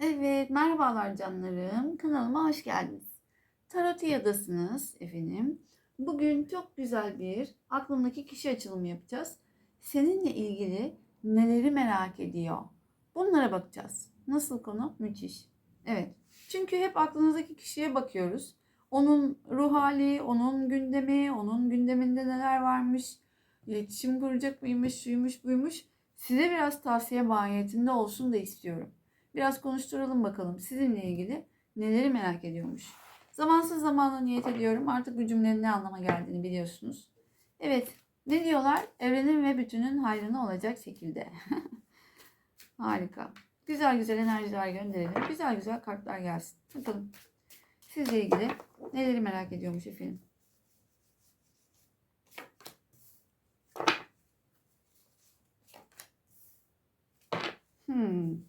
Evet, merhabalar canlarım. Kanalıma hoş geldiniz. Tarotiyadasınız efendim. Bugün çok güzel bir aklımdaki kişi açılımı yapacağız. Seninle ilgili neleri merak ediyor? Bunlara bakacağız. Nasıl konu? Müthiş. Evet. Çünkü hep aklınızdaki kişiye bakıyoruz. Onun ruh hali, onun gündemi, onun gündeminde neler varmış, iletişim kuracak mıymış, şuymuş, buymuş. Size biraz tavsiye mahiyetinde olsun da istiyorum. Biraz konuşturalım bakalım sizinle ilgili neleri merak ediyormuş. Zamansız zamana niyet ediyorum. Artık bu cümlenin ne anlama geldiğini biliyorsunuz. Evet. Ne diyorlar? Evrenin ve bütünün hayrına olacak şekilde. Harika. Güzel güzel enerjiler gönderelim. Güzel güzel kartlar gelsin. Bakalım. Sizle ilgili neleri merak ediyormuş efendim. Hmm.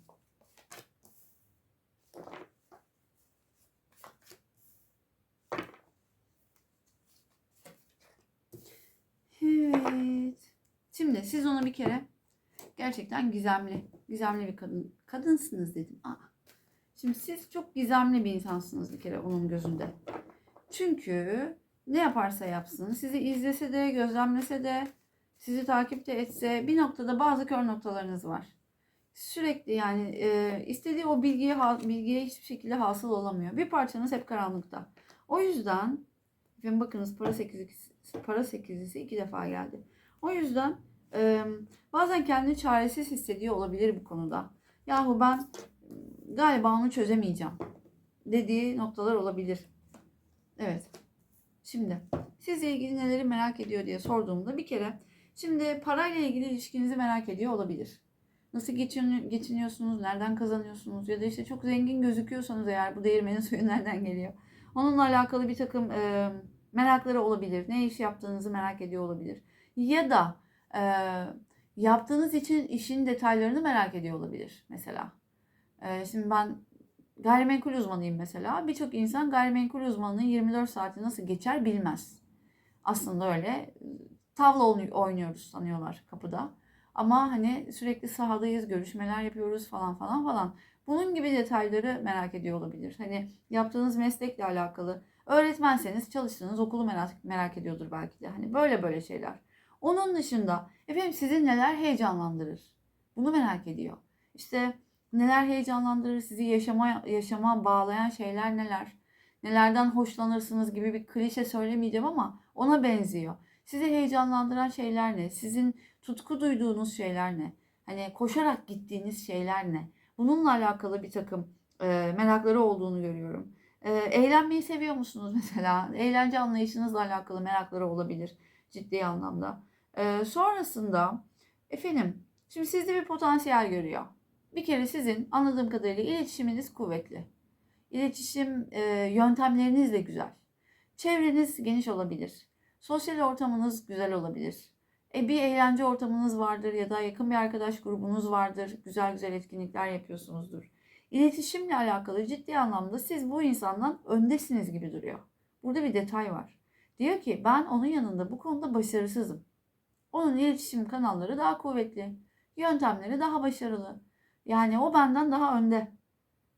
Evet. Şimdi siz ona bir kere gerçekten gizemli, gizemli bir kadın, kadınsınız dedim. Aa. Şimdi siz çok gizemli bir insansınız bir kere onun gözünde. Çünkü ne yaparsa yapsın, sizi izlese de, gözlemlese de, sizi takip de etse bir noktada bazı kör noktalarınız var. Sürekli yani e, istediği o bilgiye bilgiye hiçbir şekilde hasıl olamıyor. Bir parçanız hep karanlıkta. O yüzden efendim bakınız para sekizlisi, para sekizlisi iki defa geldi. O yüzden e, bazen kendini çaresiz hissediyor olabilir bu konuda. Yahu ben galiba onu çözemeyeceğim dediği noktalar olabilir. Evet. Şimdi sizle ilgili neleri merak ediyor diye sorduğumda bir kere şimdi parayla ilgili ilişkinizi merak ediyor olabilir. Nasıl geçin, geçiniyorsunuz, nereden kazanıyorsunuz ya da işte çok zengin gözüküyorsanız eğer bu değirmenin suyu nereden geliyor? Onunla alakalı bir takım e, merakları olabilir. Ne iş yaptığınızı merak ediyor olabilir. Ya da e, yaptığınız için işin detaylarını merak ediyor olabilir mesela. E, şimdi ben gayrimenkul uzmanıyım mesela. Birçok insan gayrimenkul uzmanının 24 saati nasıl geçer bilmez. Aslında öyle tavla oynuyoruz sanıyorlar kapıda. Ama hani sürekli sahadayız, görüşmeler yapıyoruz falan falan falan. Bunun gibi detayları merak ediyor olabilir. Hani yaptığınız meslekle alakalı. Öğretmenseniz çalıştığınız okulu merak, merak ediyordur belki de. Hani böyle böyle şeyler. Onun dışında efendim sizi neler heyecanlandırır? Bunu merak ediyor. İşte neler heyecanlandırır, sizi yaşama yaşama bağlayan şeyler neler? Nelerden hoşlanırsınız gibi bir klişe söylemeyeceğim ama ona benziyor. Sizi heyecanlandıran şeyler ne? Sizin tutku duyduğunuz şeyler ne? Hani koşarak gittiğiniz şeyler ne? Bununla alakalı bir takım e, merakları olduğunu görüyorum. E, eğlenmeyi seviyor musunuz mesela? Eğlence anlayışınızla alakalı merakları olabilir ciddi anlamda. E, sonrasında efendim şimdi sizde bir potansiyel görüyor. Bir kere sizin anladığım kadarıyla iletişiminiz kuvvetli. İletişim e, yöntemleriniz de güzel. Çevreniz geniş olabilir. Sosyal ortamınız güzel olabilir. E, bir eğlence ortamınız vardır ya da yakın bir arkadaş grubunuz vardır. Güzel güzel etkinlikler yapıyorsunuzdur. İletişimle alakalı ciddi anlamda siz bu insandan öndesiniz gibi duruyor. Burada bir detay var. Diyor ki ben onun yanında bu konuda başarısızım. Onun iletişim kanalları daha kuvvetli. Yöntemleri daha başarılı. Yani o benden daha önde.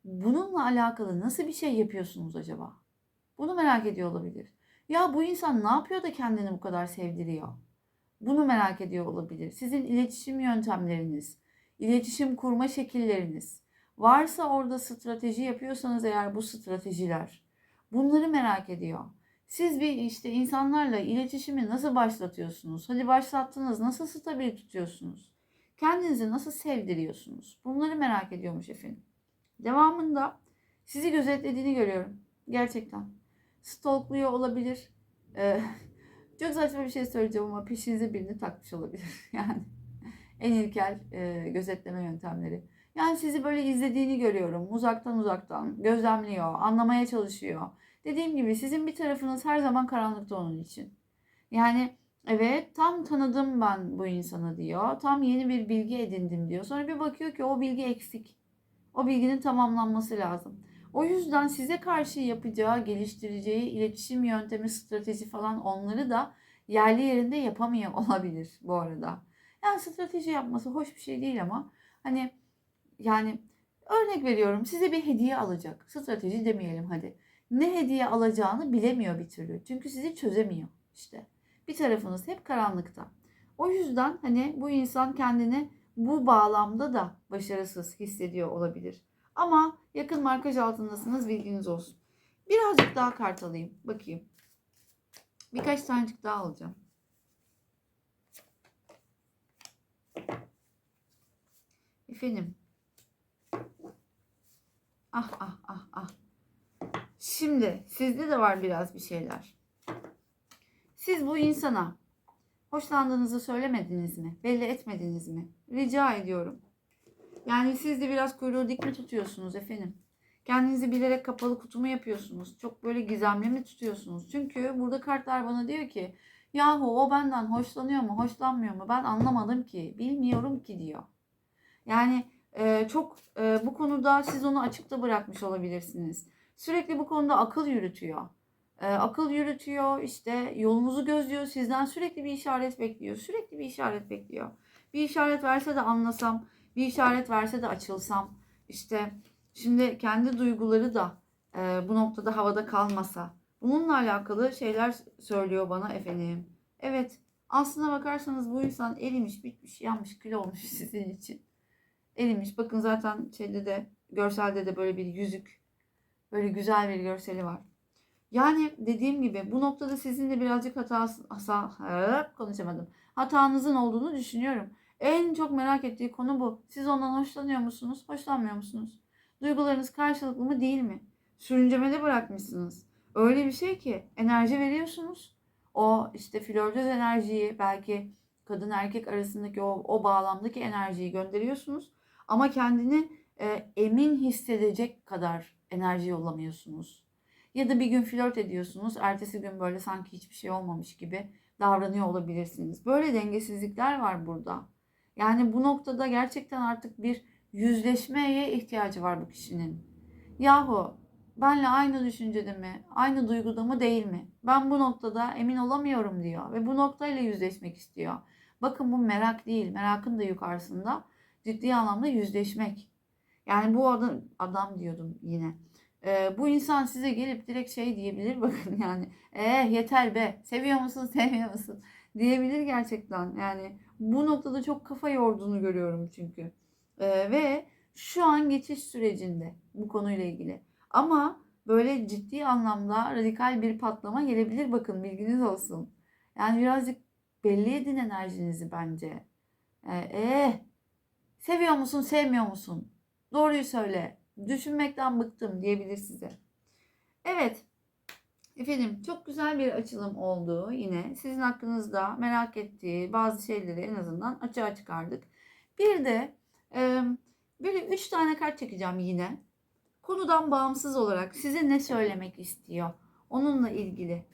Bununla alakalı nasıl bir şey yapıyorsunuz acaba? Bunu merak ediyor olabilir. Ya bu insan ne yapıyor da kendini bu kadar sevdiriyor? Bunu merak ediyor olabilir. Sizin iletişim yöntemleriniz, iletişim kurma şekilleriniz, varsa orada strateji yapıyorsanız eğer bu stratejiler, bunları merak ediyor. Siz bir işte insanlarla iletişimi nasıl başlatıyorsunuz? Hadi başlattınız, nasıl stabil tutuyorsunuz? Kendinizi nasıl sevdiriyorsunuz? Bunları merak ediyormuş efendim. Devamında sizi gözetlediğini görüyorum. Gerçekten. Stalkluyor olabilir. Ee, çok saçma bir şey söyleyeceğim ama peşinize birini takmış olabilir. Yani en ilkel e, gözetleme yöntemleri. Yani sizi böyle izlediğini görüyorum. Uzaktan uzaktan gözlemliyor, anlamaya çalışıyor. Dediğim gibi sizin bir tarafınız her zaman karanlıkta onun için. Yani evet tam tanıdım ben bu insanı diyor. Tam yeni bir bilgi edindim diyor. Sonra bir bakıyor ki o bilgi eksik. O bilginin tamamlanması lazım. O yüzden size karşı yapacağı, geliştireceği iletişim yöntemi, strateji falan onları da yerli yerinde yapamıyor olabilir bu arada. Yani strateji yapması hoş bir şey değil ama hani yani Örnek veriyorum size bir hediye alacak. Strateji demeyelim hadi. Ne hediye alacağını bilemiyor bir türlü. Çünkü sizi çözemiyor işte. Bir tarafınız hep karanlıkta. O yüzden hani bu insan kendini bu bağlamda da başarısız hissediyor olabilir. Ama yakın markaj altındasınız bilginiz olsun. Birazcık daha kart alayım. Bakayım. Birkaç tanecik daha alacağım. Efendim. Ah ah ah ah. Şimdi sizde de var biraz bir şeyler. Siz bu insana hoşlandığınızı söylemediniz mi? Belli etmediniz mi? Rica ediyorum. Yani siz de biraz kuyruğu dik mi tutuyorsunuz efendim? Kendinizi bilerek kapalı kutu mu yapıyorsunuz? Çok böyle gizemli mi tutuyorsunuz? Çünkü burada kartlar bana diyor ki yahu o benden hoşlanıyor mu hoşlanmıyor mu ben anlamadım ki bilmiyorum ki diyor. Yani e, çok e, bu konuda siz onu açıkta bırakmış olabilirsiniz. Sürekli bu konuda akıl yürütüyor. E, akıl yürütüyor işte yolunuzu gözlüyor sizden sürekli bir işaret bekliyor. Sürekli bir işaret bekliyor. Bir işaret verse de anlasam, bir işaret verse de açılsam. İşte şimdi kendi duyguları da e, bu noktada havada kalmasa. Bununla alakalı şeyler söylüyor bana efendim. Evet aslına bakarsanız bu insan erimiş, bitmiş, yanmış, kül olmuş sizin için. Erimiş. Bakın zaten şeyde de görselde de böyle bir yüzük. Böyle güzel bir görseli var. Yani dediğim gibi bu noktada sizin de birazcık hatası, hasa, konuşamadım. Hatanızın olduğunu düşünüyorum. En çok merak ettiği konu bu. Siz ondan hoşlanıyor musunuz? Hoşlanmıyor musunuz? Duygularınız karşılıklı mı değil mi? Sürüncemede bırakmışsınız. Öyle bir şey ki enerji veriyorsunuz. O işte flörtöz enerjiyi belki kadın erkek arasındaki o, o bağlamdaki enerjiyi gönderiyorsunuz. Ama kendini e, emin hissedecek kadar enerji yollamıyorsunuz. Ya da bir gün flört ediyorsunuz. Ertesi gün böyle sanki hiçbir şey olmamış gibi davranıyor olabilirsiniz. Böyle dengesizlikler var burada. Yani bu noktada gerçekten artık bir yüzleşmeye ihtiyacı var bu kişinin. Yahu benle aynı düşüncede mi, aynı duyguda mı değil mi? Ben bu noktada emin olamıyorum diyor ve bu noktayla yüzleşmek istiyor. Bakın bu merak değil, merakın da yukarısında ciddi anlamda yüzleşmek. Yani bu adam, adam diyordum yine. Ee, bu insan size gelip direkt şey diyebilir bakın yani. Eh yeter be seviyor musun sevmiyor musun diyebilir gerçekten. Yani bu noktada çok kafa yorduğunu görüyorum çünkü. Ee, ve şu an geçiş sürecinde bu konuyla ilgili. Ama böyle ciddi anlamda radikal bir patlama gelebilir bakın bilginiz olsun. Yani birazcık belli edin enerjinizi bence. Ee, eh seviyor musun sevmiyor musun? Doğruyu söyle. Düşünmekten bıktım diyebilir size. Evet. Efendim çok güzel bir açılım oldu yine. Sizin hakkınızda merak ettiği bazı şeyleri en azından açığa çıkardık. Bir de e, böyle üç tane kart çekeceğim yine. Konudan bağımsız olarak size ne söylemek istiyor? Onunla ilgili.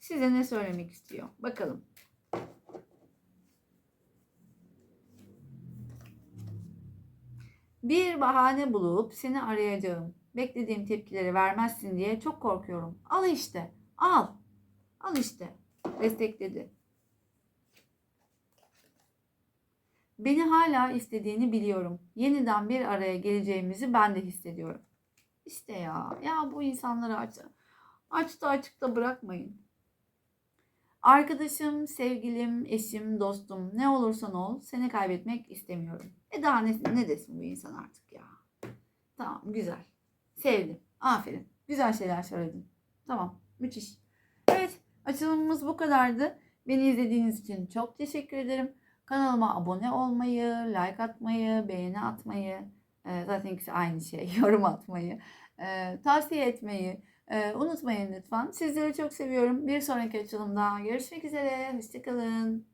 Size ne söylemek istiyor? Bakalım. Bir bahane bulup seni arayacağım. Beklediğim tepkileri vermezsin diye çok korkuyorum. Al işte. Al. Al işte. Destekledi. Beni hala istediğini biliyorum. Yeniden bir araya geleceğimizi ben de hissediyorum. İşte ya. Ya bu insanları aç, açta açıkta bırakmayın. Arkadaşım, sevgilim, eşim, dostum ne olursan ol seni kaybetmek istemiyorum. E daha ne, ne desin bu insan artık ya. Tamam güzel. Sevdim. Aferin. Güzel şeyler söyledin. Tamam. Müthiş. Evet. Açılımımız bu kadardı. Beni izlediğiniz için çok teşekkür ederim. Kanalıma abone olmayı, like atmayı, beğeni atmayı, e, zaten ikisi aynı şey, yorum atmayı, e, tavsiye etmeyi e, unutmayın lütfen. Sizleri çok seviyorum. Bir sonraki açılımda görüşmek üzere. Hoşçakalın.